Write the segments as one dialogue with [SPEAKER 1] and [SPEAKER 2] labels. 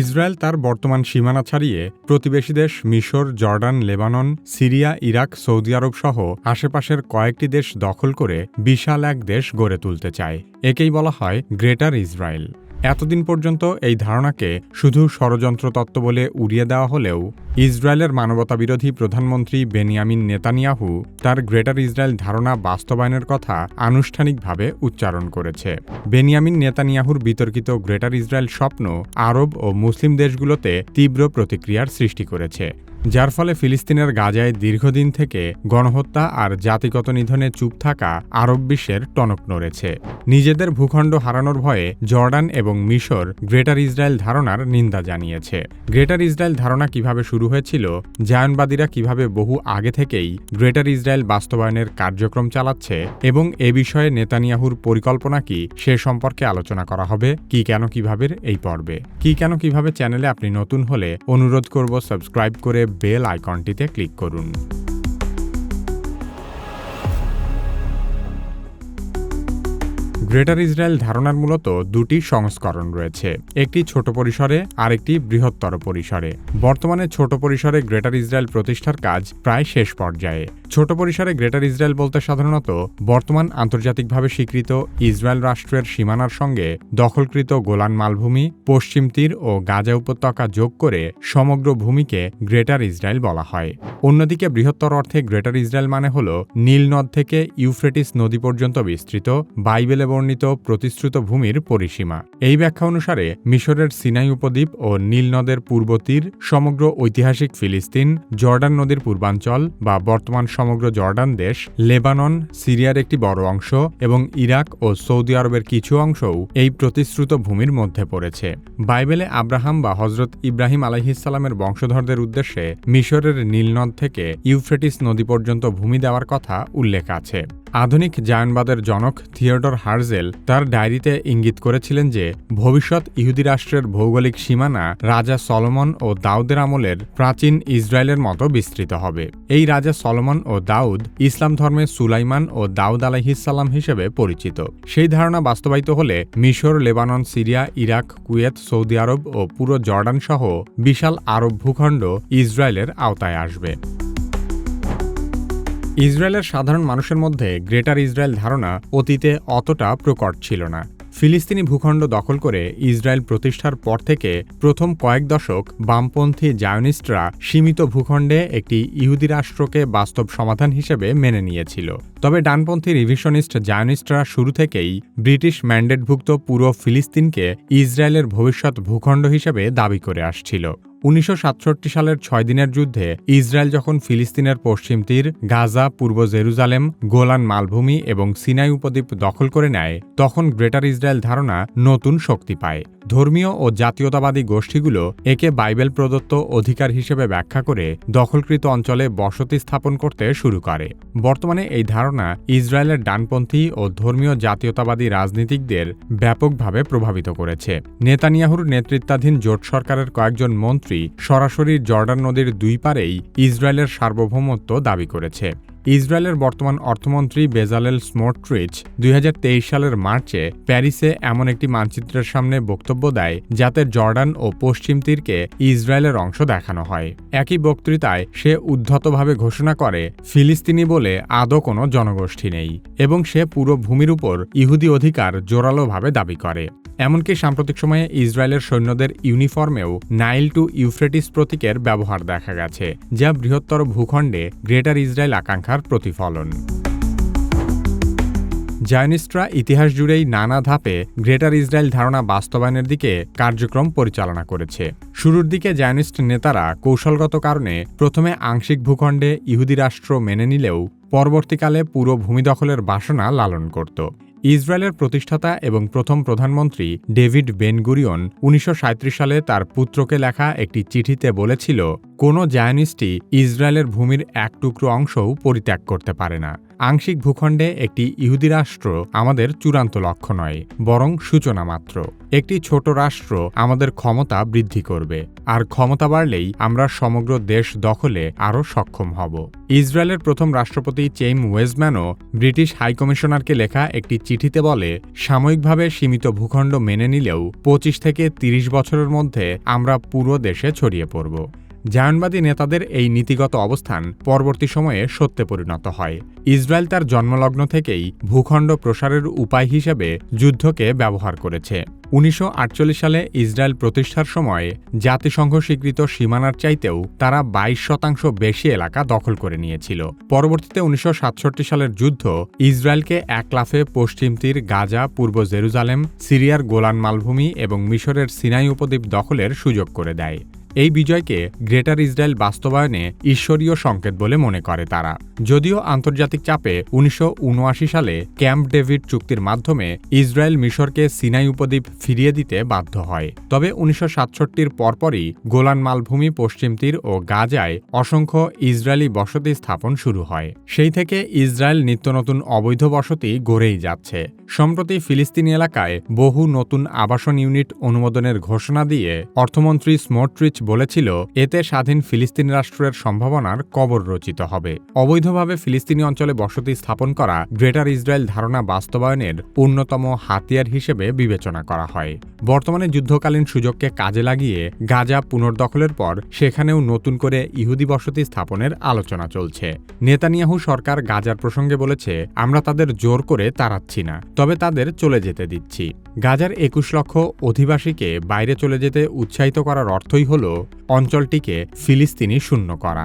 [SPEAKER 1] Israel তার বর্তমান সীমানা ছাড়িয়ে প্রতিবেশী দেশ মিশর জর্ডান লেবানন সিরিয়া ইরাক সৌদি আরব সহ আশেপাশের কয়েকটি দেশ দখল করে বিশাল এক দেশ গড়ে তুলতে চায় একেই বলা হয় গ্রেটার ইসরায়েল এতদিন পর্যন্ত এই ধারণাকে শুধু ষড়যন্ত্র তত্ত্ব বলে উড়িয়ে দেওয়া হলেও ইসরায়েলের মানবতাবিরোধী প্রধানমন্ত্রী বেনিয়ামিন নেতানিয়াহু তার গ্রেটার ইসরায়েল ধারণা বাস্তবায়নের কথা আনুষ্ঠানিকভাবে উচ্চারণ করেছে বেনিয়ামিন নেতানিয়াহুর বিতর্কিত গ্রেটার ইসরায়েল স্বপ্ন আরব ও মুসলিম দেশগুলোতে তীব্র প্রতিক্রিয়ার সৃষ্টি করেছে যার ফলে ফিলিস্তিনের গাজায় দীর্ঘদিন থেকে গণহত্যা আর জাতিগত নিধনে চুপ থাকা আরব বিশ্বের টনক নড়েছে নিজেদের ভূখণ্ড হারানোর ভয়ে জর্ডান এবং মিশর গ্রেটার ইসরায়েল ধারণার নিন্দা জানিয়েছে গ্রেটার ইসরায়েল ধারণা কিভাবে শুরু হয়েছিল জায়নবাদীরা কিভাবে বহু আগে থেকেই গ্রেটার ইসরায়েল বাস্তবায়নের কার্যক্রম চালাচ্ছে এবং এ বিষয়ে নেতানিয়াহুর পরিকল্পনা কি সে সম্পর্কে আলোচনা করা হবে কি কেন কিভাবে এই পর্বে কি কেন কিভাবে চ্যানেলে আপনি নতুন হলে অনুরোধ করব সাবস্ক্রাইব করে বেল আইকনটিতে ক্লিক করুন গ্রেটার ইসরায়েল ধারণার মূলত দুটি সংস্করণ রয়েছে একটি ছোট পরিসরে আরেকটি বৃহত্তর পরিসরে বর্তমানে ছোট পরিসরে গ্রেটার ইসরায়েল প্রতিষ্ঠার কাজ প্রায় শেষ পর্যায়ে ছোট পরিসরে গ্রেটার ইসরায়েল বলতে সাধারণত বর্তমান আন্তর্জাতিকভাবে স্বীকৃত ইসরায়েল রাষ্ট্রের সীমানার সঙ্গে দখলকৃত গোলান মালভূমি পশ্চিম তীর ও গাজা উপত্যকা যোগ করে সমগ্র ভূমিকে গ্রেটার ইসরায়েল বলা হয় অন্যদিকে বৃহত্তর অর্থে গ্রেটার ইসরায়েল মানে হল নীল নদ থেকে ইউফ্রেটিস নদী পর্যন্ত বিস্তৃত বাইবেল এবং বর্ণিত প্রতিশ্রুত ভূমির পরিসীমা এই ব্যাখ্যা অনুসারে মিশরের সিনাই উপদ্বীপ ও নীল নদের পূর্ব তীর সমগ্র ঐতিহাসিক ফিলিস্তিন জর্ডান নদীর পূর্বাঞ্চল বা বর্তমান সমগ্র জর্ডান দেশ লেবানন সিরিয়ার একটি বড় অংশ এবং ইরাক ও সৌদি আরবের কিছু অংশও এই প্রতিশ্রুত ভূমির মধ্যে পড়েছে বাইবেলে আব্রাহাম বা হজরত ইব্রাহিম আলাইহিসালামের বংশধরদের উদ্দেশ্যে মিশরের নীলনদ থেকে ইউফ্রেটিস নদী পর্যন্ত ভূমি দেওয়ার কথা উল্লেখ আছে আধুনিক জায়নবাদের জনক থিওডর হার্জেল তার ডায়েরিতে ইঙ্গিত করেছিলেন যে ভবিষ্যৎ ইহুদি রাষ্ট্রের ভৌগোলিক সীমানা রাজা সলমন ও দাউদের আমলের প্রাচীন ইসরায়েলের মতো বিস্তৃত হবে এই রাজা সলমন ও দাউদ ইসলাম ধর্মে সুলাইমান ও দাউদ আলাহিসাল্লাম হিসেবে পরিচিত সেই ধারণা বাস্তবায়িত হলে মিশর লেবানন সিরিয়া ইরাক কুয়েত সৌদি আরব ও পুরো জর্ডান সহ বিশাল আরব ভূখণ্ড ইসরায়েলের আওতায় আসবে ইসরায়েলের সাধারণ মানুষের মধ্যে গ্রেটার ইসরায়েল ধারণা অতীতে অতটা প্রকট ছিল না ফিলিস্তিনি ভূখণ্ড দখল করে ইসরায়েল প্রতিষ্ঠার পর থেকে প্রথম কয়েক দশক বামপন্থী জায়নিস্টরা সীমিত ভূখণ্ডে একটি ইহুদি রাষ্ট্রকে বাস্তব সমাধান হিসেবে মেনে নিয়েছিল তবে ডানপন্থী রিভিশনিস্ট জায়নিস্টরা শুরু থেকেই ব্রিটিশ ম্যান্ডেটভুক্ত পুরো ফিলিস্তিনকে ইসরায়েলের ভবিষ্যৎ ভূখণ্ড হিসেবে দাবি করে আসছিল উনিশশো সালের ছয় দিনের যুদ্ধে ইসরায়েল যখন ফিলিস্তিনের পশ্চিম তীর গাজা পূর্ব জেরুজালেম গোলান মালভূমি এবং সিনাই উপদ্বীপ দখল করে নেয় তখন গ্রেটার ইসরায়েল ধারণা নতুন শক্তি পায় ধর্মীয় ও জাতীয়তাবাদী গোষ্ঠীগুলো একে বাইবেল প্রদত্ত অধিকার হিসেবে ব্যাখ্যা করে দখলকৃত অঞ্চলে বসতি স্থাপন করতে শুরু করে বর্তমানে এই ধারণা ইসরায়েলের ডানপন্থী ও ধর্মীয় জাতীয়তাবাদী রাজনীতিকদের ব্যাপকভাবে প্রভাবিত করেছে নেতানিয়াহুর নেতৃত্বাধীন জোট সরকারের কয়েকজন মন্ত্রী সরাসরি জর্ডান নদীর দুই পারেই ইসরায়েলের সার্বভৌমত্ব দাবি করেছে ইসরায়েলের বর্তমান অর্থমন্ত্রী বেজালেল স্মোট্রিচ দুই সালের মার্চে প্যারিসে এমন একটি মানচিত্রের সামনে বক্তব্য দেয় যাতে জর্ডান ও পশ্চিম তীরকে ইসরায়েলের অংশ দেখানো হয় একই বক্তৃতায় সে উদ্ধতভাবে ঘোষণা করে ফিলিস্তিনি বলে আদৌ কোনো জনগোষ্ঠী নেই এবং সে পুরো ভূমির উপর ইহুদি অধিকার জোরালোভাবে দাবি করে এমনকি সাম্প্রতিক সময়ে ইসরায়েলের সৈন্যদের ইউনিফর্মেও নাইল টু ইউফ্রেটিস প্রতীকের ব্যবহার দেখা গেছে যা বৃহত্তর ভূখণ্ডে গ্রেটার ইসরায়েল আকাঙ্ক্ষা আকাঙ্ক্ষার প্রতিফলন জায়নিস্টরা ইতিহাস জুড়েই নানা ধাপে গ্রেটার ইসরায়েল ধারণা বাস্তবায়নের দিকে কার্যক্রম পরিচালনা করেছে শুরুর দিকে জায়নিস্ট নেতারা কৌশলগত কারণে প্রথমে আংশিক ভূখণ্ডে ইহুদি রাষ্ট্র মেনে নিলেও পরবর্তীকালে পুরো ভূমি দখলের বাসনা লালন করত ইসরায়েলের প্রতিষ্ঠাতা এবং প্রথম প্রধানমন্ত্রী ডেভিড বেনগুরিয়ন উনিশশো সালে তার পুত্রকে লেখা একটি চিঠিতে বলেছিল কোনো জায়নিস্টই ইসরায়েলের ভূমির এক টুকরো অংশও পরিত্যাগ করতে পারে না আংশিক ভূখণ্ডে একটি ইহুদি রাষ্ট্র আমাদের চূড়ান্ত লক্ষ্য নয় বরং সূচনা মাত্র একটি ছোট রাষ্ট্র আমাদের ক্ষমতা বৃদ্ধি করবে আর ক্ষমতা বাড়লেই আমরা সমগ্র দেশ দখলে আরও সক্ষম হব ইসরায়েলের প্রথম রাষ্ট্রপতি চেইম ওয়েজম্যানও ব্রিটিশ হাইকমিশনারকে লেখা একটি চিঠিতে বলে সাময়িকভাবে সীমিত ভূখণ্ড মেনে নিলেও পঁচিশ থেকে ৩০ বছরের মধ্যে আমরা পুরো দেশে ছড়িয়ে পড়ব জায়নবাদী নেতাদের এই নীতিগত অবস্থান পরবর্তী সময়ে সত্যে পরিণত হয় ইসরায়েল তার জন্মলগ্ন থেকেই ভূখণ্ড প্রসারের উপায় হিসেবে যুদ্ধকে ব্যবহার করেছে উনিশশো সালে ইসরায়েল প্রতিষ্ঠার সময় জাতিসংঘ স্বীকৃত সীমানার চাইতেও তারা ২২ শতাংশ বেশি এলাকা দখল করে নিয়েছিল পরবর্তীতে উনিশশো সালের যুদ্ধ ইসরায়েলকে এক লাফে পশ্চিম তীর গাজা পূর্ব জেরুজালেম সিরিয়ার গোলান মালভূমি এবং মিশরের সিনাই উপদ্বীপ দখলের সুযোগ করে দেয় এই বিজয়কে গ্রেটার ইসরায়েল বাস্তবায়নে ঈশ্বরীয় সংকেত বলে মনে করে তারা যদিও আন্তর্জাতিক চাপে উনিশশো সালে ক্যাম্প ডেভিড চুক্তির মাধ্যমে ইসরায়েল মিশরকে সিনাই উপদ্বীপ ফিরিয়ে দিতে বাধ্য হয় তবে উনিশশো সাতষট্টির পরপরই গোলান মালভূমি পশ্চিম তীর ও গাজায় অসংখ্য ইসরায়েলি বসতি স্থাপন শুরু হয় সেই থেকে ইসরায়েল নিত্য নতুন অবৈধ বসতি গড়েই যাচ্ছে সম্প্রতি ফিলিস্তিনি এলাকায় বহু নতুন আবাসন ইউনিট অনুমোদনের ঘোষণা দিয়ে অর্থমন্ত্রী স্মোট্রিচ বলেছিল এতে স্বাধীন ফিলিস্তিন রাষ্ট্রের সম্ভাবনার কবর রচিত হবে অবৈধভাবে ফিলিস্তিনি অঞ্চলে বসতি স্থাপন করা গ্রেটার ইসরায়েল ধারণা বাস্তবায়নের অন্যতম হাতিয়ার হিসেবে বিবেচনা করা হয় বর্তমানে যুদ্ধকালীন সুযোগকে কাজে লাগিয়ে গাজা পুনর্দখলের পর সেখানেও নতুন করে ইহুদি বসতি স্থাপনের আলোচনা চলছে নেতানিয়াহু সরকার গাজার প্রসঙ্গে বলেছে আমরা তাদের জোর করে তাড়াচ্ছি না তবে তাদের চলে যেতে দিচ্ছি গাজার একুশ লক্ষ অধিবাসীকে বাইরে চলে যেতে উৎসাহিত করার অর্থই হল অঞ্চলটিকে ফিলিস্তিনি শূন্য করা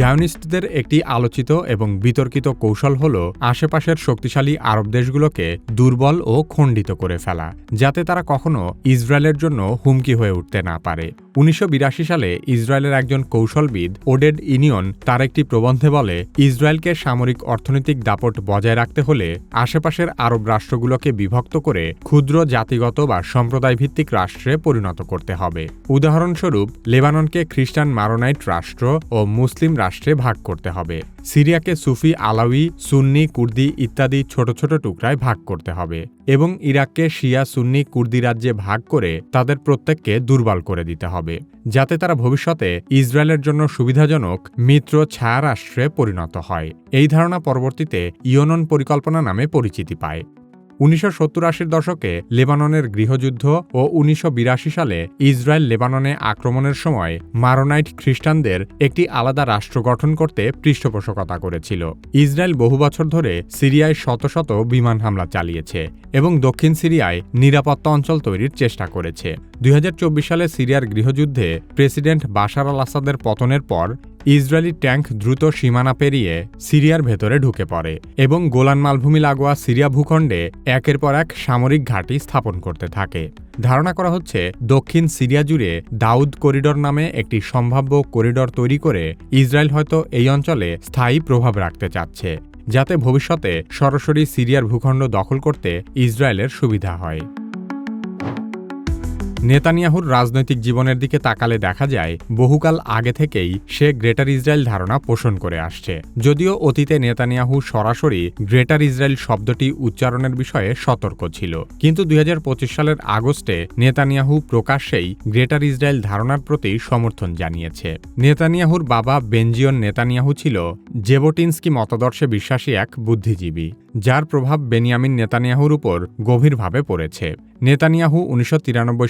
[SPEAKER 1] জায়নিস্টদের একটি আলোচিত এবং বিতর্কিত কৌশল হল আশেপাশের শক্তিশালী আরব দেশগুলোকে দুর্বল ও খণ্ডিত করে ফেলা যাতে তারা কখনো ইসরায়েলের জন্য হুমকি হয়ে উঠতে না পারে উনিশশো সালে ইসরায়েলের একজন কৌশলবিদ ওডেড ইনিয়ন তার একটি প্রবন্ধে বলে ইসরায়েলকে সামরিক অর্থনৈতিক দাপট বজায় রাখতে হলে আশেপাশের আরব রাষ্ট্রগুলোকে বিভক্ত করে ক্ষুদ্র জাতিগত বা সম্প্রদায়ভিত্তিক রাষ্ট্রে পরিণত করতে হবে উদাহরণস্বরূপ লেবাননকে খ্রিস্টান মারোনাইট রাষ্ট্র ও মুসলিম রাষ্ট্র রাষ্ট্রে ভাগ করতে হবে সিরিয়াকে সুফি আলাউই সুন্নি কুর্দি ইত্যাদি ছোট ছোট টুকরায় ভাগ করতে হবে এবং ইরাককে শিয়া সুন্নি কুর্দি রাজ্যে ভাগ করে তাদের প্রত্যেককে দুর্বল করে দিতে হবে যাতে তারা ভবিষ্যতে ইসরায়েলের জন্য সুবিধাজনক মিত্র ছায়া রাষ্ট্রে পরিণত হয় এই ধারণা পরবর্তীতে ইয়নন পরিকল্পনা নামে পরিচিতি পায় উনিশশো সত্তর আশির দশকে লেবাননের গৃহযুদ্ধ ও উনিশশো সালে ইসরায়েল লেবাননে আক্রমণের সময় মারোনাইট খ্রিস্টানদের একটি আলাদা রাষ্ট্র গঠন করতে পৃষ্ঠপোষকতা করেছিল ইসরায়েল বহু বছর ধরে সিরিয়ায় শত শত বিমান হামলা চালিয়েছে এবং দক্ষিণ সিরিয়ায় নিরাপত্তা অঞ্চল তৈরির চেষ্টা করেছে দুই সালে সিরিয়ার গৃহযুদ্ধে প্রেসিডেন্ট বাশার আল আসাদের পতনের পর ইসরায়েলি ট্যাঙ্ক দ্রুত সীমানা পেরিয়ে সিরিয়ার ভেতরে ঢুকে পড়ে এবং গোলান মালভূমি লাগোয়া সিরিয়া ভূখণ্ডে একের পর এক সামরিক ঘাঁটি স্থাপন করতে থাকে ধারণা করা হচ্ছে দক্ষিণ সিরিয়া জুড়ে দাউদ করিডর নামে একটি সম্ভাব্য করিডর তৈরি করে ইসরায়েল হয়তো এই অঞ্চলে স্থায়ী প্রভাব রাখতে চাচ্ছে যাতে ভবিষ্যতে সরাসরি সিরিয়ার ভূখণ্ড দখল করতে ইসরায়েলের সুবিধা হয় নেতানিয়াহুর রাজনৈতিক জীবনের দিকে তাকালে দেখা যায় বহুকাল আগে থেকেই সে গ্রেটার ইসরায়েল ধারণা পোষণ করে আসছে যদিও অতীতে নেতানিয়াহু সরাসরি গ্রেটার ইসরায়েল শব্দটি উচ্চারণের বিষয়ে সতর্ক ছিল কিন্তু দুই সালের আগস্টে নেতানিয়াহু প্রকাশ্যেই গ্রেটার ইসরায়েল ধারণার প্রতি সমর্থন জানিয়েছে নেতানিয়াহুর বাবা বেঞ্জিয়ন নেতানিয়াহু ছিল জেবোটিনস্কি মতাদর্শে বিশ্বাসী এক বুদ্ধিজীবী যার প্রভাব বেনিয়ামিন নেতানিয়াহুর উপর গভীরভাবে পড়েছে নেতানিয়াহু উনিশশো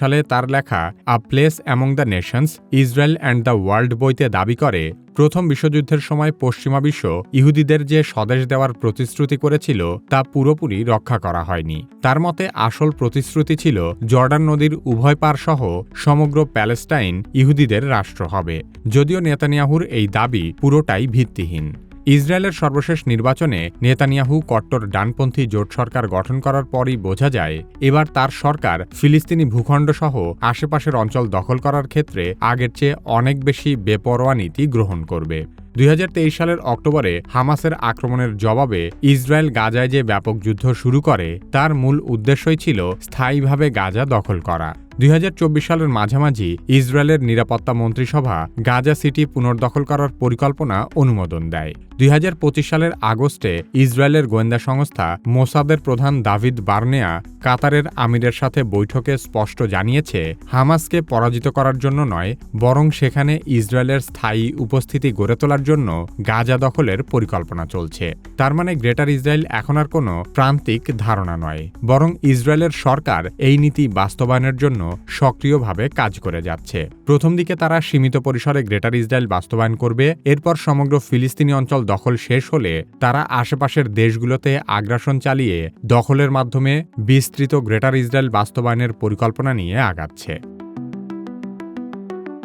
[SPEAKER 1] সালে তার লেখা a place among the nations Israel and the world বইতে দাবি করে প্রথম বিশ্বযুদ্ধের সময় পশ্চিমা বিশ্ব ইহুদিদের যে স্বদেশ দেওয়ার প্রতিশ্রুতি করেছিল তা পুরোপুরি রক্ষা করা হয়নি তার মতে আসল প্রতিশ্রুতি ছিল জর্ডান নদীর উভয় পার সহ সমগ্র প্যালেস্টাইন ইহুদিদের রাষ্ট্র হবে যদিও নেতানিয়াহুর এই দাবি পুরোটাই ভিত্তিহীন ইসরায়েলের সর্বশেষ নির্বাচনে নেতানিয়াহু কট্টর ডানপন্থী জোট সরকার গঠন করার পরই বোঝা যায় এবার তার সরকার ফিলিস্তিনি ভূখণ্ড সহ আশেপাশের অঞ্চল দখল করার ক্ষেত্রে আগের চেয়ে অনেক বেশি বেপরোয়া নীতি গ্রহণ করবে দুই সালের অক্টোবরে হামাসের আক্রমণের জবাবে ইসরায়েল গাজায় যে ব্যাপক যুদ্ধ শুরু করে তার মূল উদ্দেশ্যই ছিল স্থায়ীভাবে গাজা দখল করা দুই সালের মাঝামাঝি ইসরায়েলের নিরাপত্তা মন্ত্রিসভা গাজা সিটি পুনর্দখল করার পরিকল্পনা অনুমোদন দেয় দুই সালের আগস্টে ইসরায়েলের গোয়েন্দা সংস্থা মোসাদের প্রধান দাভিদ বার্নেয়া কাতারের আমিরের সাথে বৈঠকে স্পষ্ট জানিয়েছে হামাসকে পরাজিত করার জন্য নয় বরং সেখানে ইসরায়েলের স্থায়ী উপস্থিতি গড়ে তোলার জন্য গাজা দখলের পরিকল্পনা চলছে তার মানে গ্রেটার ইসরায়েল এখন আর কোনো প্রান্তিক ধারণা নয় বরং ইসরায়েলের সরকার এই নীতি বাস্তবায়নের জন্য সক্রিয়ভাবে কাজ করে যাচ্ছে প্রথম দিকে তারা সীমিত পরিসরে গ্রেটার ইসরায়েল বাস্তবায়ন করবে এরপর সমগ্র ফিলিস্তিনি অঞ্চল দখল শেষ হলে তারা আশেপাশের দেশগুলোতে আগ্রাসন চালিয়ে দখলের মাধ্যমে বিস্তৃত গ্রেটার ইসরায়েল বাস্তবায়নের পরিকল্পনা নিয়ে আগাচ্ছে